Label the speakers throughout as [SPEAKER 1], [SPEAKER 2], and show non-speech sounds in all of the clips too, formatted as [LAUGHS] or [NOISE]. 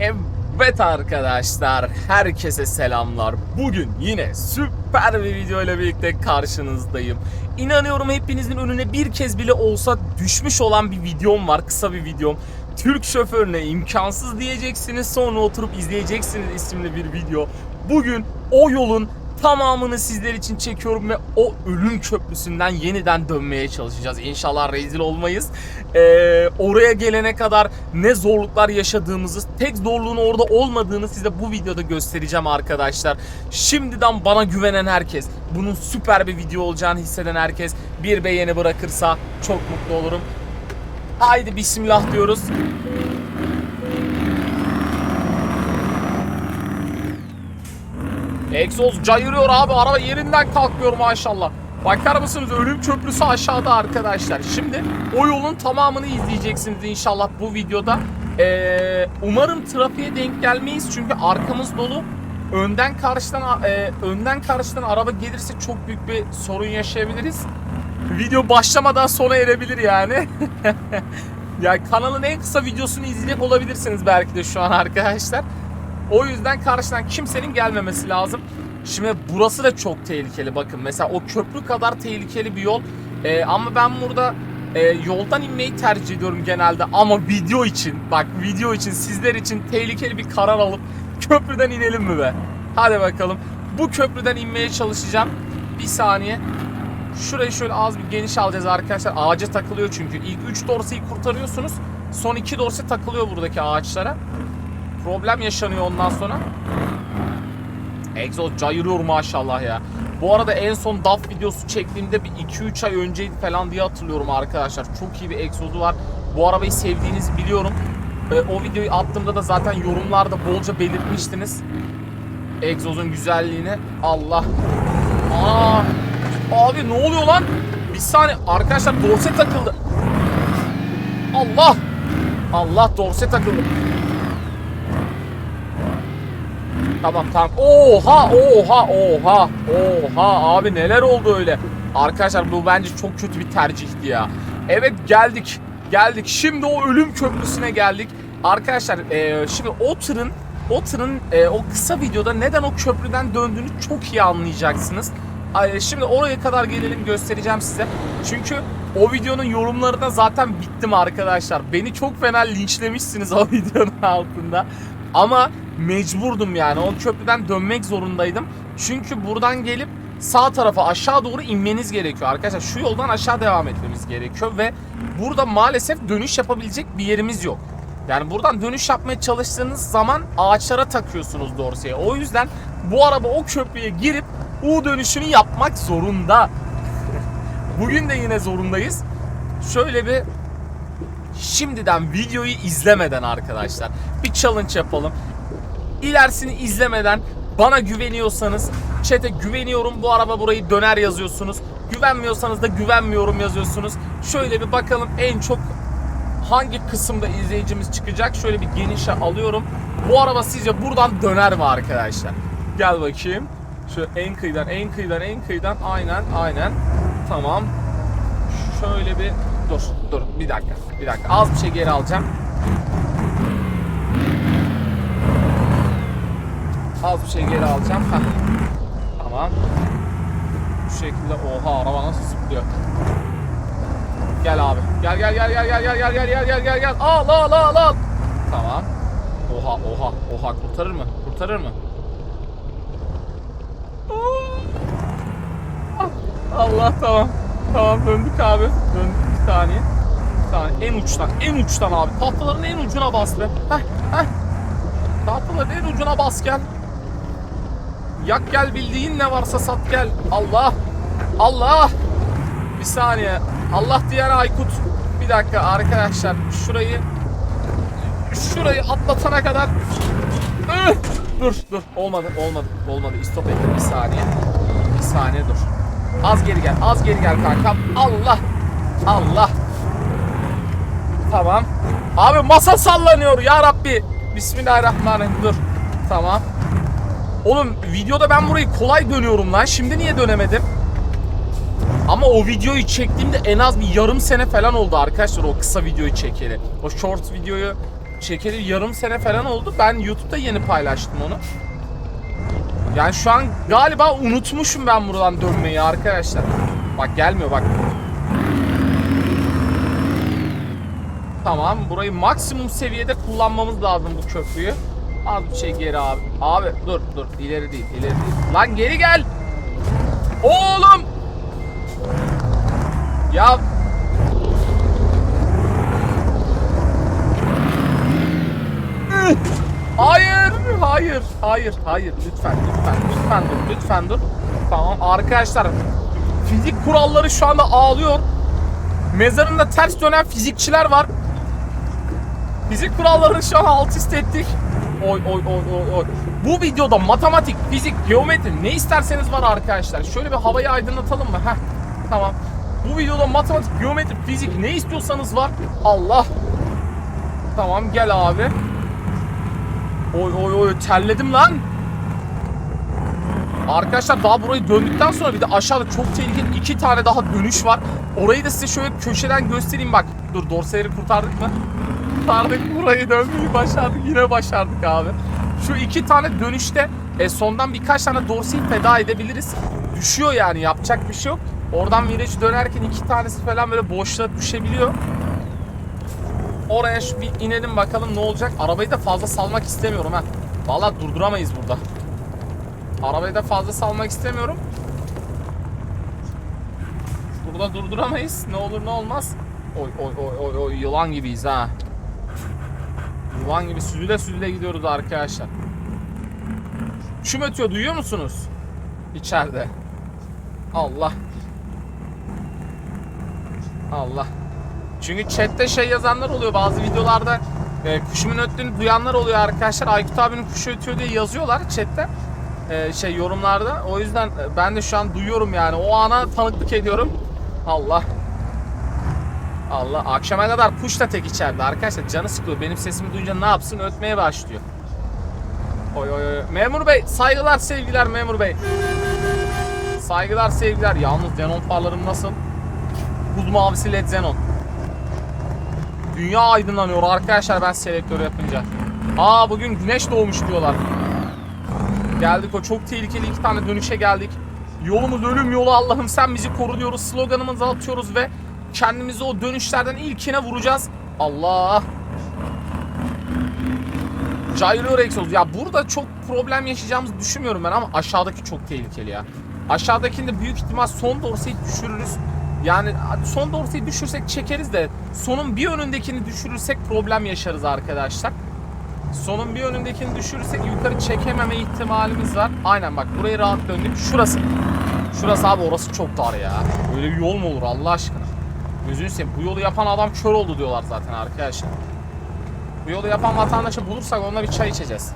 [SPEAKER 1] Evet arkadaşlar, herkese selamlar. Bugün yine süper bir video ile birlikte karşınızdayım. İnanıyorum hepinizin önüne bir kez bile olsa düşmüş olan bir videom var, kısa bir videom. Türk şoförüne imkansız diyeceksiniz, sonra oturup izleyeceksiniz isimli bir video. Bugün o yolun tamamını sizler için çekiyorum ve o ölüm köprüsünden yeniden dönmeye çalışacağız. İnşallah rezil olmayız. Ee, oraya gelene kadar ne zorluklar yaşadığımızı, tek zorluğun orada olmadığını size bu videoda göstereceğim arkadaşlar. Şimdiden bana güvenen herkes, bunun süper bir video olacağını hisseden herkes bir beğeni bırakırsa çok mutlu olurum. Haydi bismillah diyoruz. Egzoz cayırıyor abi. Araba yerinden kalkmıyor maşallah. Bakar mısınız ölüm köprüsü aşağıda arkadaşlar. Şimdi o yolun tamamını izleyeceksiniz inşallah bu videoda. Ee, umarım trafiğe denk gelmeyiz çünkü arkamız dolu. Önden karşıdan e, önden karşıdan araba gelirse çok büyük bir sorun yaşayabiliriz. Video başlamadan sona erebilir yani. [LAUGHS] yani kanalın en kısa videosunu izleyecek olabilirsiniz belki de şu an arkadaşlar. O yüzden karşıdan kimsenin gelmemesi lazım. Şimdi burası da çok tehlikeli bakın. Mesela o köprü kadar tehlikeli bir yol. Ee, ama ben burada e, yoldan inmeyi tercih ediyorum genelde. Ama video için bak video için sizler için tehlikeli bir karar alıp köprüden inelim mi be? Hadi bakalım. Bu köprüden inmeye çalışacağım. Bir saniye. Şurayı şöyle az bir geniş alacağız arkadaşlar. Ağaca takılıyor çünkü. İlk 3 dorseyi kurtarıyorsunuz. Son 2 dorse takılıyor buradaki ağaçlara. Problem yaşanıyor ondan sonra. Egzoz cayırıyor maşallah ya. Bu arada en son DAF videosu çektiğimde bir 2-3 ay önceydi falan diye hatırlıyorum arkadaşlar. Çok iyi bir egzozu var. Bu arabayı sevdiğinizi biliyorum. Ee, o videoyu attığımda da zaten yorumlarda bolca belirtmiştiniz. Egzozun güzelliğini. Allah. Aa, abi ne oluyor lan? Bir saniye arkadaşlar dorse takıldı. Allah. Allah dorse takıldı. Tamam tamam. Oha oha oha oha abi neler oldu öyle. Arkadaşlar bu bence çok kötü bir tercihti ya. Evet geldik. Geldik. Şimdi o ölüm köprüsüne geldik. Arkadaşlar e, şimdi o tırın o tırın e, o kısa videoda neden o köprüden döndüğünü çok iyi anlayacaksınız. Ay, Şimdi oraya kadar gelelim göstereceğim size. Çünkü o videonun yorumlarında zaten bittim arkadaşlar. Beni çok fena linçlemişsiniz [LAUGHS] o videonun altında. Ama mecburdum yani. O köprüden dönmek zorundaydım. Çünkü buradan gelip sağ tarafa aşağı doğru inmeniz gerekiyor arkadaşlar. Şu yoldan aşağı devam etmemiz gerekiyor ve burada maalesef dönüş yapabilecek bir yerimiz yok. Yani buradan dönüş yapmaya çalıştığınız zaman ağaçlara takıyorsunuz dorseye. O yüzden bu araba o köprüye girip U dönüşünü yapmak zorunda. [LAUGHS] Bugün de yine zorundayız. Şöyle bir şimdiden videoyu izlemeden arkadaşlar bir challenge yapalım. İlerisini izlemeden bana güveniyorsanız chat'e güveniyorum bu araba burayı döner yazıyorsunuz. Güvenmiyorsanız da güvenmiyorum yazıyorsunuz. Şöyle bir bakalım en çok hangi kısımda izleyicimiz çıkacak. Şöyle bir genişe alıyorum. Bu araba sizce buradan döner mi arkadaşlar? Gel bakayım. Şu en kıyıdan, en kıyıdan, en kıyıdan. Aynen, aynen. Tamam. Şöyle bir dur, dur. Bir dakika, bir dakika. Az bir şey geri alacağım. Az bir şey geri alacağım. Heh. Tamam. Bu şekilde oha araba nasıl zıplıyor. Gel abi. Gel gel gel gel gel gel gel gel gel gel gel gel. Al al al al. Tamam. Oha oha oha kurtarır mı? Kurtarır mı? Allah tamam. Tamam döndük abi. Döndük saniye. Bir saniye. En uçtan. En uçtan abi. Tahtaların en ucuna bas be. Heh heh. Tahtaların en ucuna bas gel. Yak gel bildiğin ne varsa sat gel. Allah. Allah. Bir saniye. Allah diyen Aykut. Bir dakika arkadaşlar. Şurayı şurayı atlatana kadar dur dur olmadı olmadı olmadı istop ettim bir saniye bir saniye dur az geri gel az geri gel kankam Allah Allah tamam abi masa sallanıyor ya Rabbi Bismillahirrahmanirrahim dur tamam oğlum videoda ben burayı kolay dönüyorum lan şimdi niye dönemedim ama o videoyu çektiğimde en az bir yarım sene falan oldu arkadaşlar o kısa videoyu çekeli. O short videoyu çekeli yarım sene falan oldu. Ben YouTube'da yeni paylaştım onu. Yani şu an galiba unutmuşum ben buradan dönmeyi arkadaşlar. Bak gelmiyor bak. Tamam burayı maksimum seviyede kullanmamız lazım bu köprüyü. Az bir şey geri abi. Abi dur dur ileri değil ileri değil. Lan geri gel. Oğlum. Ya Hayır, hayır, hayır, hayır. Lütfen, lütfen, lütfen dur, lütfen dur. Tamam arkadaşlar. Fizik kuralları şu anda ağlıyor. Mezarında ters dönen fizikçiler var. Fizik kurallarını şu an alt üst ettik. Oy oy oy oy oy. Bu videoda matematik, fizik, geometri ne isterseniz var arkadaşlar. Şöyle bir havayı aydınlatalım mı? Heh. Tamam. Bu videoda matematik, geometri, fizik ne istiyorsanız var. Allah. Tamam gel abi. Oy oy oy terledim lan. Arkadaşlar daha burayı döndükten sonra bir de aşağıda çok tehlikeli iki tane daha dönüş var. Orayı da size şöyle köşeden göstereyim bak. Dur dorseleri kurtardık mı? Kurtardık burayı dönmeyi başardık. Yine başardık abi. Şu iki tane dönüşte e, sondan birkaç tane dorseyi feda edebiliriz. Düşüyor yani yapacak bir şey yok. Oradan viraj dönerken iki tanesi falan böyle boşluğa düşebiliyor. Oraya şu bir inelim bakalım ne olacak. Arabayı da fazla salmak istemiyorum ha. Vallahi durduramayız burada. Arabayı da fazla salmak istemiyorum. Burada durduramayız. Ne olur ne olmaz. Oy oy oy oy oy yılan gibiyiz ha. Yılan gibi süzüle süzüle gidiyoruz arkadaşlar. Şum ötüyor duyuyor musunuz? İçeride. Allah. Allah. Çünkü chatte şey yazanlar oluyor bazı videolarda e, kuşumun öttüğünü duyanlar oluyor arkadaşlar. Aykut abinin kuşu ötüyor diye yazıyorlar chatte. E, şey yorumlarda. O yüzden e, ben de şu an duyuyorum yani. O ana tanıklık ediyorum. Allah. Allah. Akşama kadar kuş da tek içeride arkadaşlar. Canı sıkılıyor. Benim sesimi duyunca ne yapsın? Ötmeye başlıyor. Oy oy oy. Memur bey saygılar sevgiler memur bey. Saygılar sevgiler. Yalnız xenon farlarım nasıl? Buz mavisi led xenon. Dünya aydınlanıyor arkadaşlar ben selektör yapınca. Aa bugün güneş doğmuş diyorlar. Geldik o çok tehlikeli iki tane dönüşe geldik. Yolumuz ölüm yolu Allah'ım sen bizi koru diyoruz. Sloganımızı atıyoruz ve kendimizi o dönüşlerden ilkine vuracağız. Allah. Gyro Rexos. Ya burada çok problem yaşayacağımızı düşünmüyorum ben ama aşağıdaki çok tehlikeli ya. Aşağıdakinde büyük ihtimal son dorseyi düşürürüz. Yani son dorseyi düşürsek çekeriz de sonun bir önündekini düşürürsek problem yaşarız arkadaşlar. Sonun bir önündekini düşürürsek yukarı çekememe ihtimalimiz var. Aynen bak burayı rahat döndük. Şurası. Şurası abi orası çok dar ya. Böyle bir yol mu olur Allah aşkına? Gözünü seveyim. Bu yolu yapan adam kör oldu diyorlar zaten arkadaşlar. Bu yolu yapan vatandaşı bulursak onunla bir çay içeceğiz.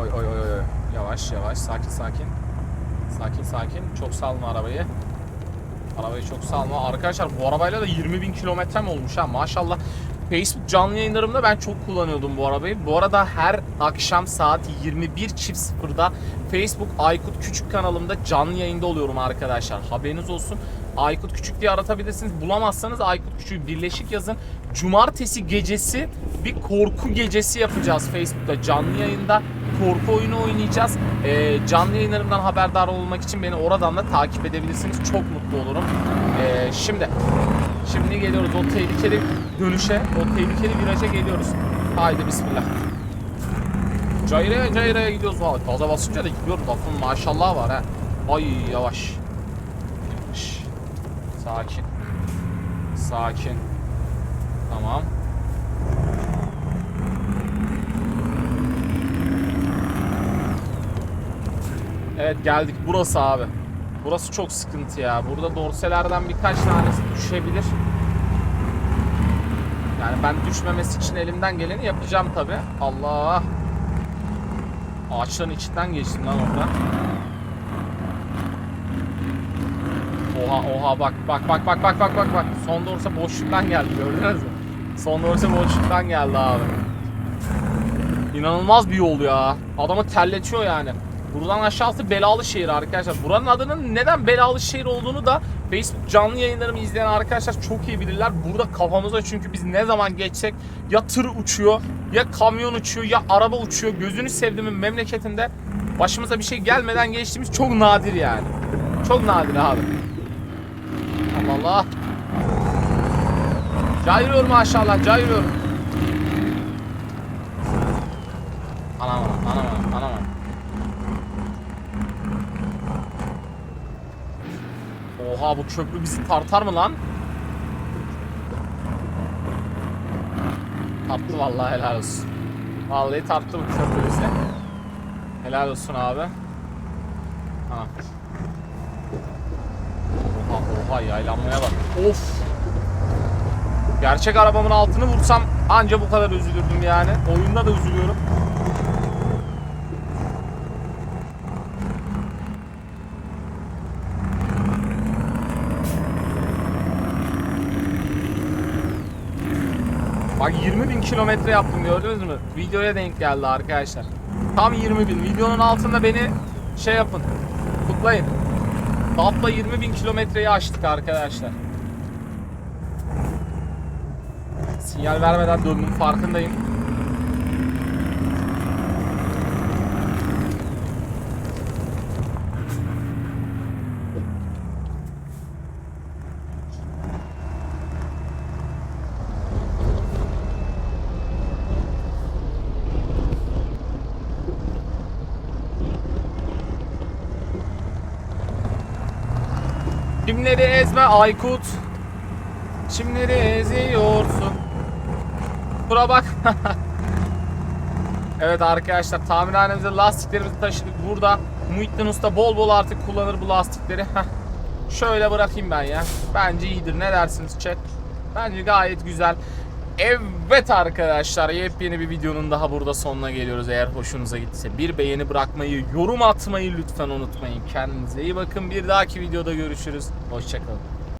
[SPEAKER 1] Oy oy oy oy. Yavaş yavaş sakin sakin. Sakin sakin. Çok salma arabayı. Arabayı çok salma. Arkadaşlar bu arabayla da 20 bin kilometrem olmuş ha maşallah. Facebook canlı yayınlarımda ben çok kullanıyordum bu arabayı. Bu arada her akşam saat 21.00'da Facebook Aykut Küçük kanalımda canlı yayında oluyorum arkadaşlar. Haberiniz olsun. Aykut Küçük diye aratabilirsiniz. Bulamazsanız Aykut Küçük birleşik yazın. Cumartesi gecesi bir korku gecesi yapacağız Facebook'ta canlı yayında. Korku oyunu oynayacağız. Ee, canlı yayınlarımdan haberdar olmak için beni oradan da takip edebilirsiniz. Çok mutlu olurum. Ee, şimdi Şimdi geliyoruz o tehlikeli dönüşe, o tehlikeli viraja geliyoruz. Haydi bismillah. Cayraya cayraya gidiyoruz valla. Gaza basınca da gidiyoruz. Lafın maşallah var ha. Ay. Yavaş. Sakin. Sakin. Tamam. Evet geldik. Burası abi. Burası çok sıkıntı ya. Burada dorselerden birkaç tanesi düşebilir. Yani ben düşmemesi için elimden geleni yapacağım tabi. Allah. Ağaçların içinden geçtim lan orada. Oha oha bak bak bak bak bak bak bak bak. Son dorse boşluktan geldi gördünüz mü? Son dorse boşluktan geldi abi. İnanılmaz bir yol ya. Adamı terletiyor yani. Buradan aşağısı belalı şehir arkadaşlar. Buranın adının neden belalı şehir olduğunu da Facebook canlı yayınlarımı izleyen arkadaşlar çok iyi bilirler. Burada kafamıza çünkü biz ne zaman geçsek ya tır uçuyor ya kamyon uçuyor ya araba uçuyor. Gözünü sevdiğimin memleketinde başımıza bir şey gelmeden geçtiğimiz çok nadir yani. Çok nadir abi. Allah Allah. Cayırıyor maşallah cayırıyorum. Anam anam anam anam. Oha bu köprü bizi tartar mı lan? Tarttı vallahi helal olsun. Vallahi tarttı bu köprü bizi. Helal olsun abi. Ha. Oha yaylanmaya bak. Of. Gerçek arabamın altını vursam anca bu kadar üzülürdüm yani. Oyunda da üzülüyorum. Bak 20 bin kilometre yaptım gördünüz mü? Videoya denk geldi arkadaşlar. Tam 20 bin. Videonun altında beni şey yapın. Kutlayın. Datla 20 bin kilometreyi aştık arkadaşlar. Sinyal vermeden döndüm farkındayım. Kimleri ezme Aykut. Kimleri eziyorsun. Bura bak. [LAUGHS] evet arkadaşlar tamirhanemize lastiklerimizi taşıdık. Burada Muhittin Usta bol bol artık kullanır bu lastikleri. Şöyle bırakayım ben ya. Bence iyidir. Ne dersiniz chat? Bence gayet güzel. Evet arkadaşlar yepyeni bir videonun daha burada sonuna geliyoruz. Eğer hoşunuza gittiyse bir beğeni bırakmayı, yorum atmayı lütfen unutmayın. Kendinize iyi bakın. Bir dahaki videoda görüşürüz. Hoşçakalın.